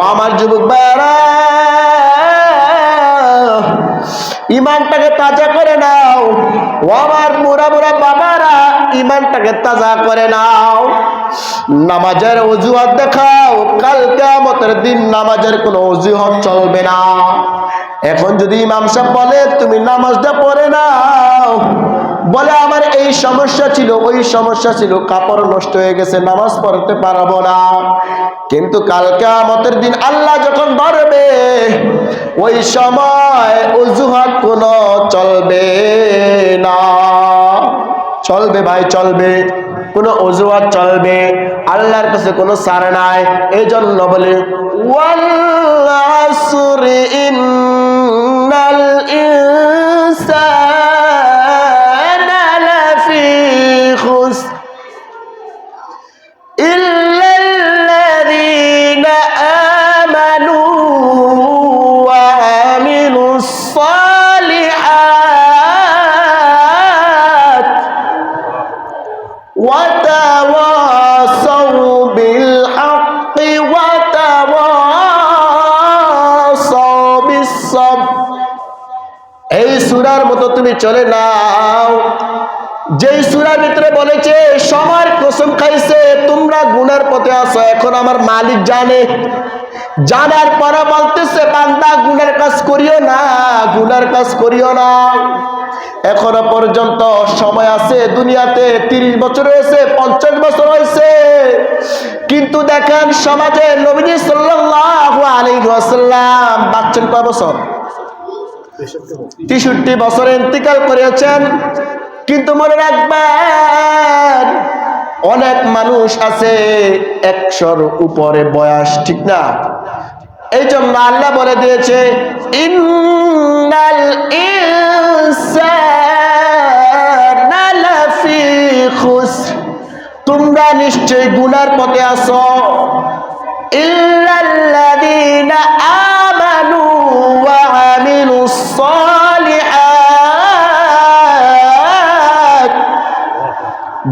আমার যুবক ইমানটাকে তাজা করে নাও। ও আমার বুড়া বুড়া বাবারা, ইমানটাকে তাজা করে নাও। নামাজের অজুহাত দেখাও, কাল কেমতের দিন নামাজের কোনো অজুহাত চলবে না। এখন যদি ইমাম সাহেব বলে, তুমি নামাজটা পড়ে নাও। বলে, আমার এই সমস্যা ছিল, ওই সমস্যা ছিল। কাপড় নষ্ট হয়ে গেছে, নামাজ পড়তে পারব না। কিন্তু কালকে আমতের দিন আল্লাহ যখন ধরবে, ওই সময় অজুহাত কোনো চলবে না। চলবে ভাই, চলবে। কোনো অজুহাত চলবে। আল্লাহর কাছে কোনো সার নাই। এই জন্য বলে, ওয়াল্লাসরি ইন্নাল ইনসানা চলে নাও। যেই সুরার ভিতরে বলেছে, সবার কসম খাইছে, তোমরা গুনার পথে আসো এখন আমার মালিক জানে। জানার পরে বলতেছে, বান্দা, গুনার কাজ করিও না, গুনার কাজ করিও না। এখনও পর্যন্ত সময় আছে, দুনিয়াতে তিরিশ বছর হয়েছে, পঞ্চাশ বছর হয়েছে। কিন্তু দেখেন, সমাজে নবীজি সাল্লাল্লাহু আলাইহি ওয়াসাল্লাম বাচ্চন কয় বছর? তেষট্টি বছরে ইন্তিকাল করেছেন, কিন্তু মনে রাখবেন, অনেক মানুষ আছে একশোর উপরে বয়স, ঠিক না? এই জন্য আল্লাহ বলে দিয়েছে তোমরা নিশ্চয় গুনার পথে আসো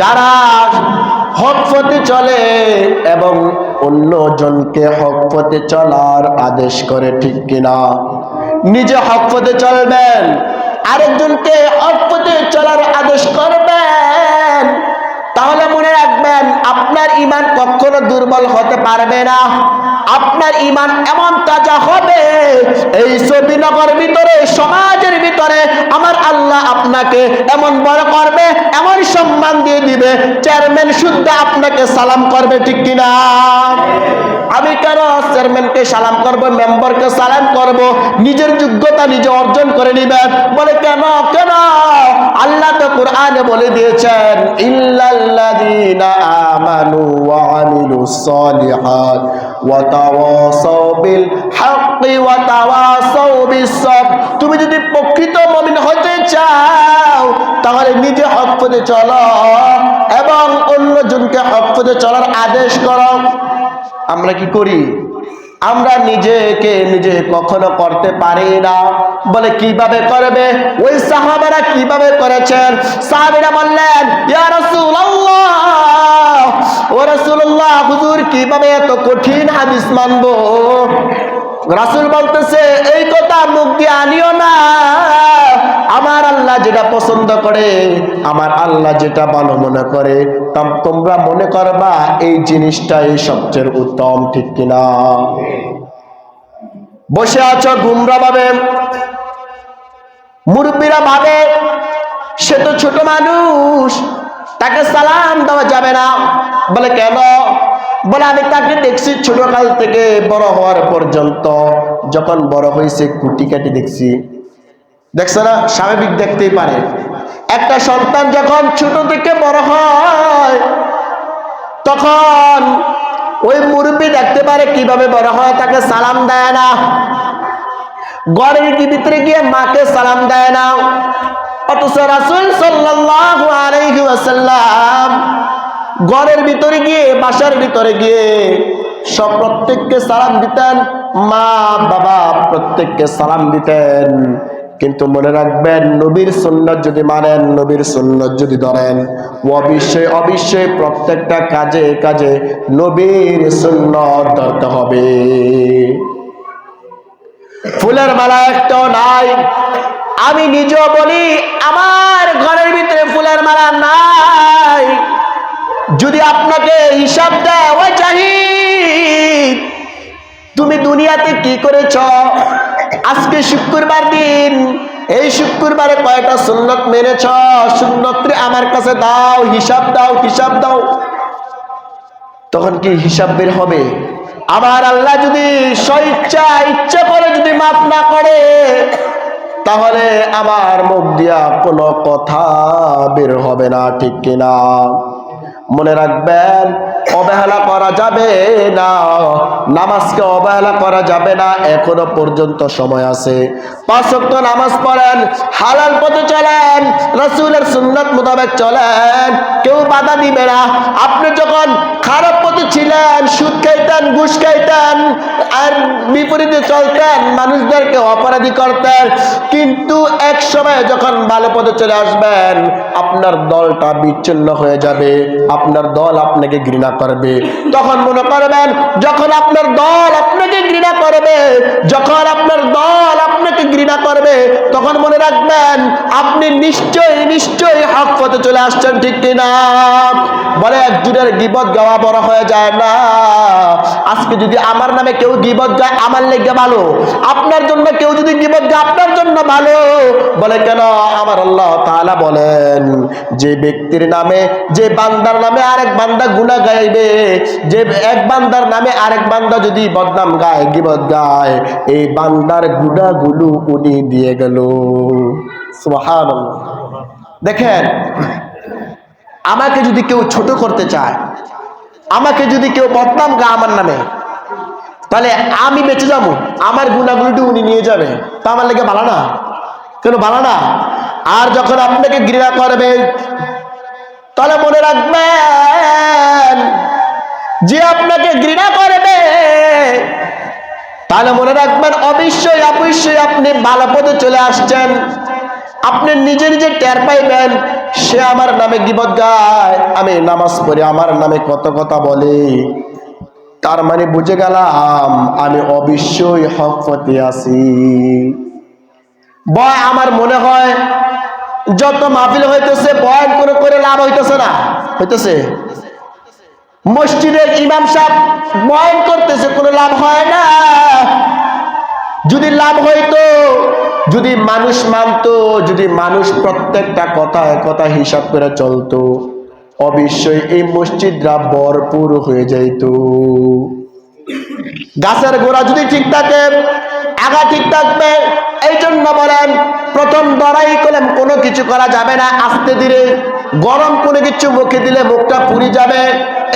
যারা হক পথে চলে এবং অন্যজনকে হক পথে চলার আদেশ করে, ঠিক কিনা? নিজে হক পথে চলবেন, আরেকজনকে হক পথে চলার আদেশ করবেন। তাহলে মনে রাখবেন, আপনার ইমান কখনো দুর্বল হতে পারবে না। আপনার ইমান এমন তাজা হবে, এই সমাজের ভিতরে আমার আল্লাহ আপনাকে এমন বড় করবে, এমন সম্মান দিয়ে দিবে, চেয়ারম্যান শুদ্ধ আপনাকে সালাম করবে ঠিক কিনা? আমি কেন চেয়ারম্যানকে সালাম করব, মেম্বারকে সালাম করব? নিজের যোগ্যতা নিজে অর্জন করে নিবেন। বলে, কেন কেন? আল্লাহ তো কোরআনে বলে দিয়েছেন তুমি যদি প্রকৃত মুমিন হতে চাও, তাহলে নিজে হক পথে চলো এবং অন্যজনকে হক পথে চলার আদেশ করো। আমরা কি করি? আমরা নিজেকে নিজে কখনো করতে পারি না। বলে কীভাবে করবে? ওই সাহাবারা কীভাবে করেছেন? সাহাবিরা বললেন ও রাসূলুল্লাহ, হুজুর, কীভাবে এত কঠিন হাদিস মানবো? রাসূল বলতেছে, এই কথা মুখ দিয়ে আনিও না। আল্লাহ যেটা পছন্দ করে, আমার আল্লাহ যেটা ভালো মনে করে তোমরা মনে করবা এই জিনিসটাই সবচেয়ে উত্তম, ঠিক কিনা? বসে আছো, গুমরা ভাবে? মুরব্বীরা ভাবে, সে তো ছোট মানুষ, তাকে সালাম দেওয়া যাবে না। বলে, কেন? বলে, আমি তাকে দেখছি ছোট কাল থেকে বড় হওয়ার পর্যন্ত। যখন বড় হয়েছে, কুটি কাটি দেখছি। দেখছ না? স্বাভাবিক দেখতেই পারে। একটা সন্তান যখন ছোট থেকে বড় হয়, তখন ওই মুরব্বী দেখতে পারে কীভাবে বড় হয়, তাকে সালাম দেয় না। ঘরের ভিতরে গিয়ে মাকে সালাম দেয় না। অথচ রাসুল ওয়াসাল্লাম ঘরের ভিতরে গিয়ে, বাসার ভিতরে গিয়ে সব প্রত্যেককে সালাম দিতেন মা বাবা প্রত্যেককে সালাম দিতেন। কিন্তু মনে রাখবেন, নবীর সুন্নত যদি মানেন, নবীর সুন্নত যদি ধরেন, অবশ্যই অবশ্যই প্রত্যেকটা কাজে কাজে নবীর সুন্নত ধরতে হবে। ফুলের মালা একটাও নাই, আমি নিজেও বলি, আমার ঘরের ভিতরে ফুলের মালা নাই। যদি আপনাকে হিসাব দেয়, ওই জাহিদ, তুমি দুনিয়াতে কি করেছ? আজকে শুক্রবার দিন। এই শুক্রবারে কয়টা সুন্নত মেনেছ? সুন্নত আমার কাছে দাও, হিসাব দাও হিসাব দাও। তখন কি হিসাব বের হবে? আমার আল্লাহ যদি স্বইচ্ছা, ইচ্ছা করে যদি মাফ না করে, তাহলে আমার মুখ দিয়া কোনো কথা বের হবে না, ঠিক কিনা? মনে রাখবেন, অবহেলা করা যাবে না, নামাজকে অবহেলা করা যাবে না, এখনও পর্যন্ত সময় আছে। পাঁচ ওয়াক্ত নামাজ পড়েন, হালাল পথে চলেন, রসুলের সুন্নত মোতাবেক চলেন, কেউ বাধা দিবে না। আপনি যখন খারাপ পথে ছিলেন, সুদ খাইতেন, ঘুষ খাইতেন, আর বিপরীতে চলতেন, মানুষদেরকে অপরাধী করতেন। কিন্তু এক সময় যখন ভালো পথে চলে আসবেন, আপনার দলটা বিচ্ছিন্ন হয়ে যাবে, আপনার দল আপনাকে ঘৃণা করবে। তখন মনে করবেন, যখন আপনার দল আপনাকে ঘৃণা করবে, যখন আপনার দল আপনাকে ঘৃণা করবে তখন মনে রাখবেন, আপনি নিশ্চয়ই নিশ্চয়ই হক পথে চলে আসছেন, ঠিক কিনা? বলে একজনের গিবত গাওয়া বড় হয়ে যায় না। আজকে যদি আমার নামে কেউ গিবত গায়, আমার লেগে ভালো। আপনার জন্য কেউ যদি গিবত গায়, আপনার জন্য ভালো। বলে কেন? আমার আল্লাহ তাআলা বলেন, যে ব্যক্তির নামে, যে বান্দার নামে আরেক বান্দা গুনাহ গাইবে, যে এক বান্দার নামে আরেক বান্দা যদি বদনাম গায়, গিবত গায়, এই বান্দার গুনাহগুলো উনি দিয়ে গেল। দেখেন, আমাকে যদি কেউ ছোট করতে চায়, আমাকে যদি কেউ বদনাম গা আমার নামে, তাহলে আমি বেঁচে যাব, আমার গুণাগুলিটি উনি নিয়ে যাবে। তা আমার লেগে ভালো না? কেন ভালো না? আর যখন আপনাকে ঘৃণা করবে, তাহলে মনে রাখবেন, যে আপনাকে ঘৃণা করবে তাহলে মনে রাখবেন, অবশ্যই অবশ্যই আপনি ভালো পথে চলে আসছেন। আপনি নিজে নিজে টের পাইবেন, সে আমার নামে গিবত গায়, আমি নামাজ পড়ি আমার নামে কত কথা বলে। তার মানে বুঝে গেলাম, আমি অবশ্যই হক পথে আছি। বয় আমার মনে হয়, যত মাহফিল হইতেছে বয়ান করে করে লাভ হইতেছে না। হইতেছে? মসজিদের ইমাম সাহেব বয়ান করতেছে, কোনো লাভ হয় না। যদি লাভ হইতো, যদি মানুষ মানতো, যদি মানুষ প্রত্যেকটা কথা কথা হিসাব করে চলতো, অবশ্যই এই মসজিদরা ভরপুর হয়ে যাইত। গাছের গোড়া যদি ঠিক থাকে আগা ঠিক থাকবে। এই জন্য বলেন, প্রথম লড়াই করলেন, কোনো কিছু করা যাবে না, আস্তে ধীরে। গরম কোনো কিছু মুখে দিলে মুখটা পুড়ে যাবে।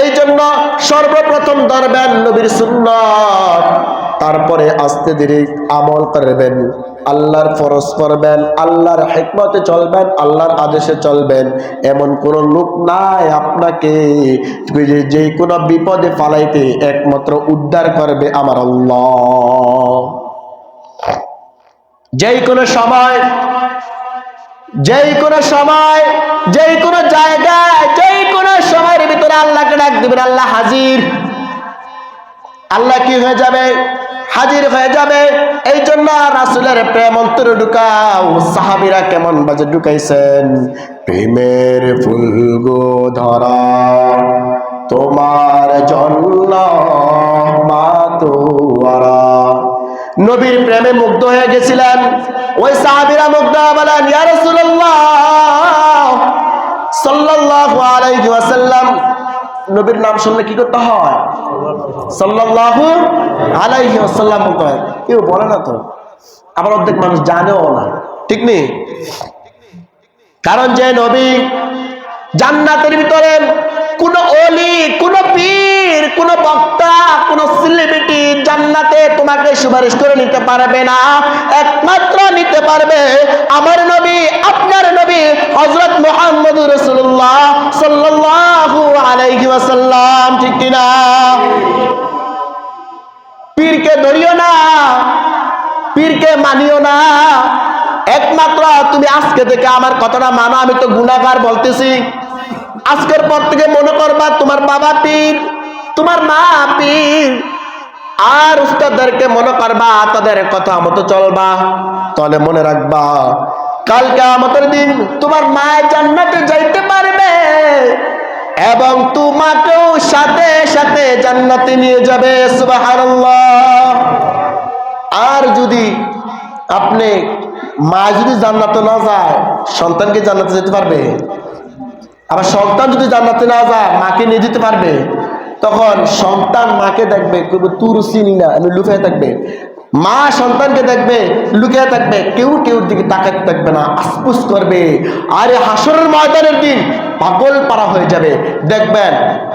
এই জন্য সর্বপ্রথম ধরবেন নবীর সুন্নত। তারপরে আস্তে ধীরে আমল করবেন। আল্লাহর ফরজ করবেন, আল্লাহর হেকমতে চলবেন, আল্লাহর আদেশে চলবেন। এমন কোন লোক নাই আপনাকে যে কোনো বিপদে ফালাইতে একমাত্র উদ্ধার করবে আমার আল্লাহ। যেই কোনো সময় যেই কোনো সময় যেই কোনো জায়গায় যেই কোনো সময়ের ভিতরে আল্লাহকে ডাক দিবেন, আল্লাহ হাজির। আল্লাহ কি হয়ে যাবে? হাজির হয়ে যাবে। এই জন্য রাসুলের প্রেম অন্তরে ঢুকাও। সাহাবিরা কেমন বাজে ঢুকাইছেন? প্রেমের ফুল গো ধরা, তোমার জন্য মাতোয়ারা। নবীর প্রেমে মুগ্ধ হয়ে গেছিলেন। ওই সাহাবিরা মুগ্ধ বলেন, ইয়া রাসূলুল্লাহ, সাল্লাল্লাহু নবীর নাম শুনলে কি করতে হয়? সাল্লাল্লাহু আলাইহি ওয়াসাল্লাম বলতে হয়। কেউ বলে না তো। আবার অর্ধেক মানুষ জানেও না। ঠিক নেই কারণ যে নবী জান্নাতের ভিতরে সুপারিশ করে নিতে পারবে না। একমাত্র নিতে পারবে আমার নবী, আপনার নবী হযরত মুহাম্মদ রাসূলুল্লাহ সাল্লাল্লাহু আলাইহি ওয়াসাল্লাম, ঠিক কিনা? পীরকে ধরিও না, পীরকে মানিও না। একমাত্র তুমি আজকে থেকে আমার কথাটা মানো, আমি তো গুণাগার বলতেছি। আজকের পর থেকে মনে করবা, তোমার বাবা পীর, তোমার মা পীর আর উস্তাদদেরকে মনে করবা, তাদের কথা মতো চলবা। তাহলে মনে রাখবা কালকে আমাদের দিন তোমার মা জান্নাতে যাইতে পারবে এবং তোমাকেও সাথে সাথে জান্নাতে নিয়ে যাবে আর যদি আপনি, মা যদি জান্নাতে না যায় সন্তানকে জান্নাতে যেতে পারবে? আবার সন্তান যদি জান্নাতে না যায়, মাকে নিয়ে যেতে পারবে? তখন সন্তান মাকে দেখবে তুর চিনি না। আমি লুকিয়ে থাকবে। মা সন্তানকে দেখবে লুকিয়ে থাকবে। কেউ কেউ দিকে তাকাতে থাকবে না আসপুস করবে। আরে হাসরের ময়দানের দিন পাগল পারা হয়ে যাবে। দেখবেন,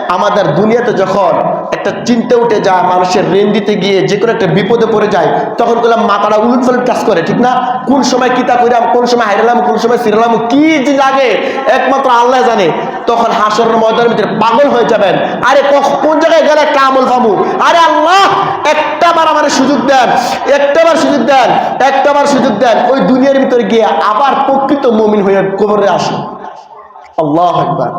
আমাদের দুনিয়াতে যখন একটা চিন্তা উঠে যায়, মানুষের ঋণ দিতে গিয়ে যে কোনো একটা বিপদে পড়ে যায়, তখন করলাম মাথাটা উলট পালট কাজ করে। ঠিক না? কোন সময় কিতা কইরাম, কোন সময় হাইরালাম, কোন সময় সিরালাম, কি লাগে, একমাত্র আল্লাহ জানে। তখন হাসরের ময়দানের ভিতরে পাগল হয়ে যাবেন। আরে কোন জায়গায় গেলে একটা আমল আরে আল্লাহ, একটা একটাবার আমার সুযোগ দেন, একটা বার সুযোগ দেন, একটা একটাবার সুযোগ দেন। ওই দুনিয়ার ভিতরে গিয়ে আবার প্রকৃত মমিন হয়ে কবরে আসুন। আল্লাহ একবার